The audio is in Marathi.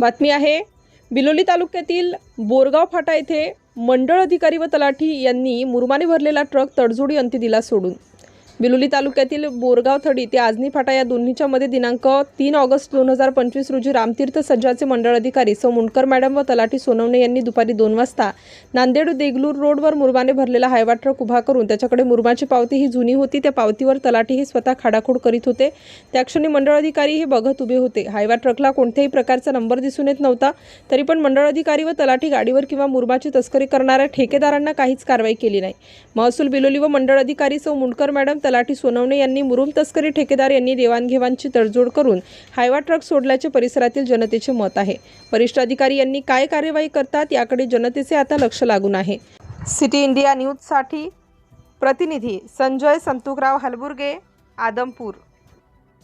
बातमी आहे. बिलोली तालुक्यातील बोरगाव फाटा येथे मंडळ अधिकारी व तलाठी यांनी मुरमाने भरलेला ट्रक तडजोडी अंती दिला सोडून. बिलोली तालुक्यातील बोरगाव थडी ते आजनी फाटा या दोन्हीच्या मध्ये दिनांक तीन ऑगस्ट दोन हजार पंचवीस रोजी रामतीर्थ सज्जाचे मंडळ अधिकारी सौ मुंडकर मॅडम व तलाठी सोनवणे यांनी दुपारी दोन वाजता नांदेड देगलूर रोडवर मुरबाने भरलेला हायवा ट्रक उभा करून त्याच्याकडे मुरबाची पावती ही जुनी होती. त्या पावतीवर तलाठी हे स्वतः खाडाखोड करीत होते. त्या क्षणी मंडळ अधिकारी हे बघत उभे होते. हायवा ट्रकला कोणत्याही प्रकारचा नंबर दिसून येत नव्हता. तरी पण मंडळ अधिकारी व तलाठी गाडीवर किंवा मुरबाची तस्करी करणाऱ्या ठेकेदारांना काहीच कारवाई केली नाही. महसूल बिलोली व मंडळ अधिकारी सौ मुंडकर मॅडम तलाठी सोनवणे यांनी मुरुम तस्करी ठेकेदार यांनी देवाणघेवाणची तडजोड करून हायवा ट्रक सोडल्याचे परिसरातील जनतेचे मत आहे. वरिष्ठ अधिकारी यांनी काय कार्यवाही करतात याकडे जनतेचे आता लक्ष लागून आहे. सिटी इंडिया न्यूजसाठी प्रतिनिधी संजय संतुकराव हलबुर्गे आदमपूर.